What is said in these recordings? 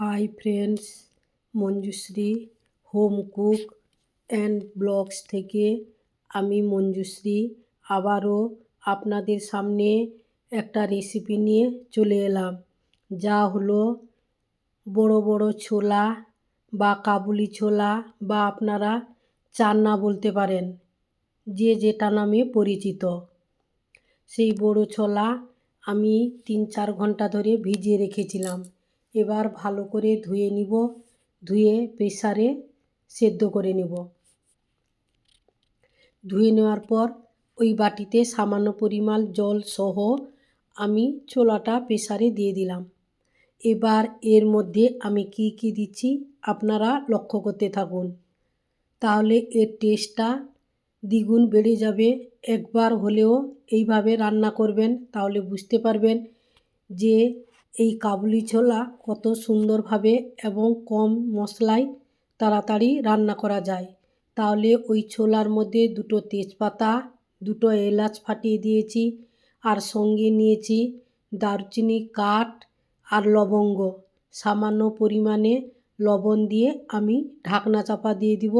Hi friends Manjushree home cook and blogs থেকে আমি মঞ্জুশ্রী। আবারও আপনাদের সামনে একটা রেসিপি নিয়ে চলে এলাম, যা হলো বড় বড় ছোলা বা কাবুলি ছোলা বা আপনারা চান্না বলতে পারেন, যে যেটা নামে পরিচিত। সেই বড় ছোলা আমি তিন চার ঘণ্টা ধরে ভিজিয়ে রেখেছিলাম। এবার ভালো করে ধুয়ে নিব, ধুয়ে প্রেসারে সেদ্ধ করে নেব। ধুয়ে নেওয়ার পর ওই বাটিতে সামান্য পরিমাণ জল সহ আমি ছোলাটা প্রেসারে দিয়ে দিলাম। এবার এর মধ্যে আমি কি কি দিচ্ছি আপনারা লক্ষ্য করতে থাকুন। তাহলে এর টেস্টটা দ্বিগুণ বেড়ে যাবে। একবার হলেও এইভাবে রান্না করবেন তাহলে বুঝতে পারবেন যে এই কাবুলি ছোলা কত সুন্দরভাবে এবং কম মশলায় তাড়াতাড়ি রান্না করা যায়। তাহলে ওই ছোলার মধ্যে দুটো তেজপাতা, দুটো এলাচ ফাটিয়ে দিয়েছি আর সঙ্গে নিয়েছি দারচিনি কাঠ আর লবঙ্গ। সামান্য পরিমাণে লবণ দিয়ে আমি ঢাকনা চাপা দিয়ে দিব,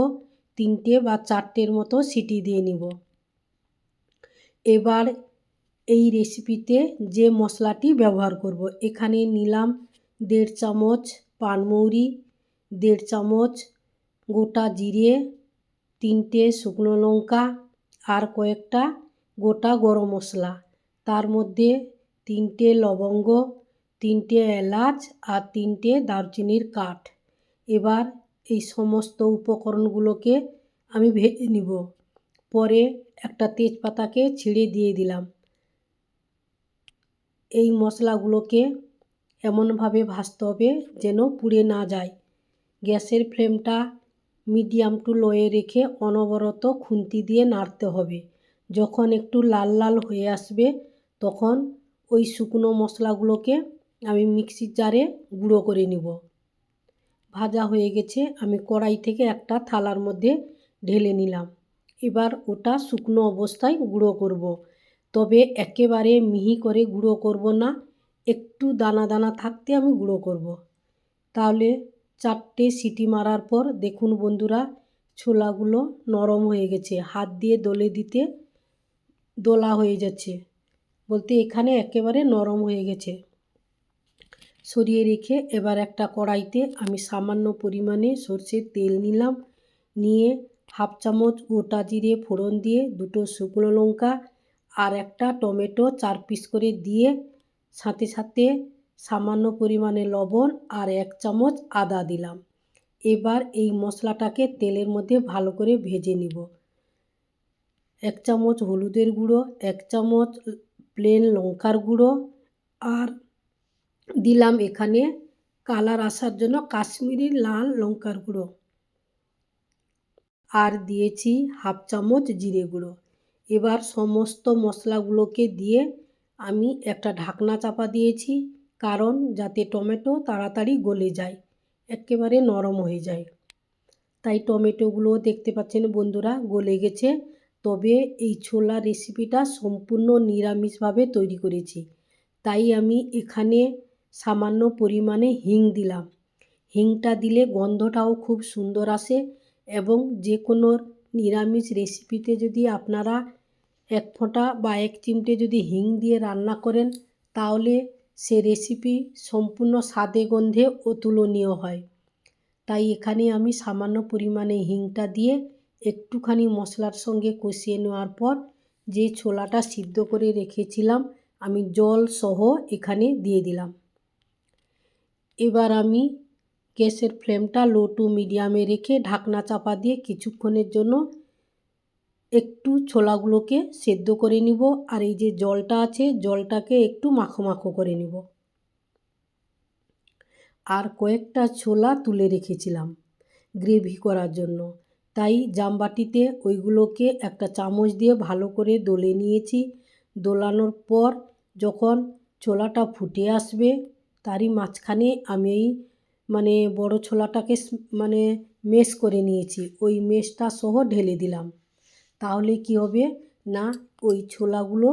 তিনটে বা চারটের মতো সিটি দিয়ে নিব। এবার এই রেসিপিতে যে মশলাটি ব্যবহার করব, এখানে নিলাম দেড় চামচ পানমৌরি দেড় চামচ গোটা জিরে, তিনটে শুকনো লঙ্কা আর কয়েকটা গোটা গরম মশলা। তার মধ্যে তিনটে লবঙ্গ, তিনটে এলাচ আর তিনটে দারচিনির কাঠ। এবার এই সমস্ত উপকরণগুলোকে আমি ভেজে নিব। পরে একটা তেজপাতাকে ছিঁড়ে দিয়ে দিলাম। এই মশলাগুলোকে এমনভাবে ভাজতে হবে যেন পুড়ে না যায়। গ্যাসের ফ্লেমটা মিডিয়াম টু লোয়ে রেখে অনবরত খুন্তি দিয়ে নাড়তে হবে। যখন একটু লাল লাল হয়ে আসবে, তখন ওই শুকনো মশলাগুলোকে আমি মিক্সির জারে গুঁড়ো করে নিব। ভাজা হয়ে গেছে, আমি কড়াই থেকে একটা থালার মধ্যে ঢেলে নিলাম। এবার ওটা শুকনো অবস্থায় গুঁড়ো করব। তবে একেবারে মিহি করে গুঁড়ো করব না, একটু দানা দানা থাকতে আমি গুঁড়ো করব। তাহলে চারটে সিটি মারার পর দেখুন বন্ধুরা, ছোলাগুলো নরম হয়ে গেছে, হাত দিয়ে দলে দিতে দোলা হয়ে যাচ্ছে বলতে এখানে একেবারে নরম হয়ে গেছে সরিয়ে রেখে এবার একটা কড়াইতে আমি সামান্য পরিমাণে সর্ষের তেল নিলাম, নিয়ে হাফ চামচ গোটা জিরে ফোড়ন দিয়ে দুটো শুকনো লঙ্কা আর একটা টমেটো চার পিস করে দিয়ে সাথে সাথে সামান্য পরিমাণে লবণ আর এক চামচ আদা দিলাম। এবার এই মশলাটাকে তেলের মধ্যে ভালো করে ভেজে নিব। এক চামচ হলুদের গুঁড়ো, এক চামচ প্লেন লঙ্কার গুঁড়ো আর দিলাম এখানে কালার আসার জন্য কাশ্মীরি লাল লঙ্কার গুঁড়ো। আর দিয়েছি হাফ চামচ জিরে গুঁড়ো। এবার সমস্ত মশলাগুলোকে দিয়ে আমি একটা ঢাকনা চাপা দিয়েছি, কারণ যাতে টমেটো তাড়াতাড়ি গলে যায়, একেবারে নরম হয়ে যায়। তাই টমেটোগুলো দেখতে পাচ্ছেন বন্ধুরা গলে গেছে, তবে এই ছোলা রেসিপিটা সম্পূর্ণ নিরামিষভাবে তৈরি করেছি। তাই আমি এখানে সামান্য পরিমাণে হিং দিলাম। হিংটা দিলে গন্ধটাও খুব সুন্দর আসে এবং যে কোনো নিরামিষ রেসিপিতে যদি আপনারা এক ফোঁটা বা এক চিমটে যদি হিং দিয়ে রান্না করেন, তাহলে সে রেসিপি সম্পূর্ণ স্বাদে গন্ধে অতুলনীয় হয়। তাই এখানে আমি সামান্য পরিমাণে হিংটা দিয়ে একটুখানি মশলার সঙ্গে কষিয়ে নেওয়ার পর যে ছোলাটা সিদ্ধ করে রেখেছিলাম, আমি জল সহ এখানে দিয়ে দিলাম। এবার আমি গ্যাসের ফ্লেমটা লো টু মিডিয়ামে রেখে ঢাকনা চাপা দিয়ে কিছুক্ষণের জন্য একটু ছোলাগুলোকে সেদ্ধ করে নিব আর এই যে জলটা আছে, জলটাকে একটু মাখো মাখো করে নিব। আর কয়েকটা ছোলা তুলে রেখেছিলাম গ্রেভি করার জন্য। তাই জামবাটিতে ওইগুলোকে একটা চামচ দিয়ে ভালো করে দলে নিয়েছি। দোলানোর পর যখন ছোলাটা ফুটে আসবে, তারই মাঝখানে আমি এই মানে বড় ছোলাটাকে মানে মেশ করে নিয়েছি। ওই মেশটা সহ ঢেলে দিলাম। তাহলে কি হবে? না, ওই ছোলাগুলো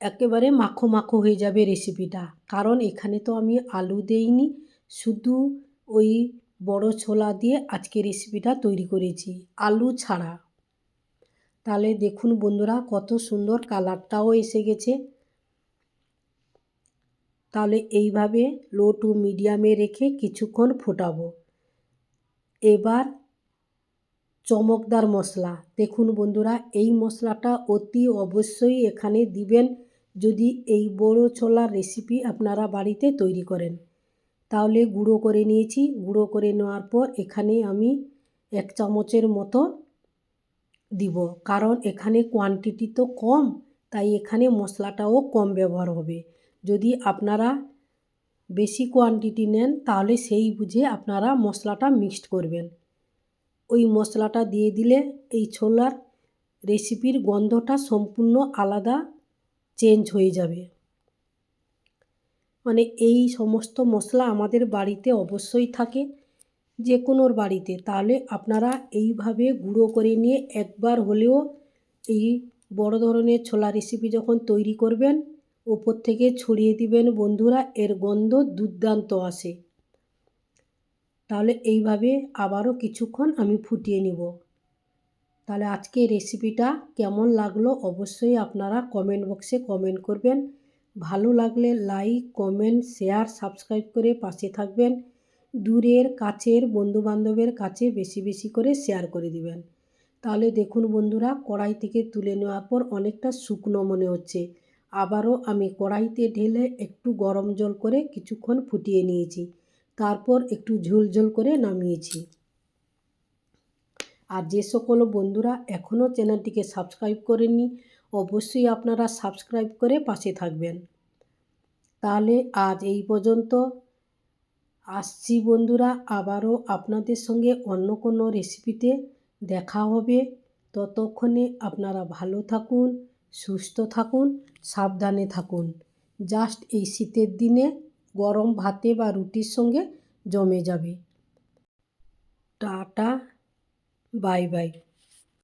একেবারে মাখো মাখো হয়ে যাবে রেসিপিটা কারণ এখানে তো আমি আলু দেইনি, শুধু ওই বড় ছোলা দিয়ে আজকে রেসিপিটা তৈরি করেছি, আলু ছাড়া। তাহলে দেখুন বন্ধুরা, কত সুন্দর কালারটাও এসে গেছে। তাহলে এইভাবে লো টু মিডিয়ামে রেখে কিছুক্ষণ ফোটাবো। এবার চমকদার মশলা। দেখুন বন্ধুরা, এই মশলাটা অতি অবশ্যই এখানে দিবেন যদি এই বড়ো ছোলার রেসিপি আপনারা বাড়িতে তৈরি করেন। তাহলে গুঁড়ো করে নিয়েছি। গুঁড়ো করে নেওয়ার পর এখানে আমি এক চামচের মতো দিব। কারণ এখানে কোয়ান্টিটি তো কম, তাই এখানে মশলাটাও কম ব্যবহার হবে। যদি আপনারা বেশি কোয়ান্টিটি নেন, তাহলে সেই বুঝে আপনারা মশলাটা মিক্সড করবেন। ওই মশলাটা দিয়ে দিলে এই ছোলার রেসিপির গন্ধটা সম্পূর্ণ আলাদা চেঞ্জ হয়ে যাবে। মানে এই সমস্ত মশলা আমাদের বাড়িতে অবশ্যই থাকে যে কোনোর বাড়িতে। তাহলে আপনারা এইভাবে গুঁড়ো করে নিয়ে একবার হলেও এই বড় ধরনের ছোলা রেসিপি যখন তৈরি করবেন, ওপর থেকে ছড়িয়ে দিবেন বন্ধুরা, এর গন্ধ দুর্দান্ত আসে। তাহলে এইভাবে আবারও কিছুক্ষণ আমি ফুটিয়ে নিব। তাহলে আজকে রেসিপিটা কেমন লাগল অবশ্যই আপনারা কমেন্ট বক্সে কমেন্ট করবেন। ভালো লাগলে লাইক কমেন্ট শেয়ার সাবস্ক্রাইব করে পাশে থাকবেন। দূরের কাছের বন্ধুবান্ধবের কাছে বেশি বেশি করে শেয়ার করে দিবেন। তাহলে দেখুন বন্ধুরা, কড়াই থেকে তুলে নেওয়ার পর অনেকটা শুকনো মনে হচ্ছে। আবারও আমি কড়াইতে ঢেলে একটু গরম জল করে কিছুক্ষণ ফুটিয়ে নিয়েছি। তারপর একটু ঝোল ঝোল করে নামিয়েছি। আর যে সকল বন্ধুরা এখনও চ্যানেলটিকে সাবস্ক্রাইব করেননি, অবশ্যই আপনারা সাবস্ক্রাইব করে পাশে থাকবেন। তাহলে আজ এই পর্যন্ত। আসছি বন্ধুরা, আবারও আপনাদের সঙ্গে অন্য কোনো রেসিপিতে দেখা হবে। ততক্ষণে আপনারা ভালো থাকুন, সুস্থ থাকুন, সাবধানে থাকুন। জাস্ট এই শীতের দিনে গরম ভাতে বা রুটির সঙ্গে জমে যাবে। Tata bye bye.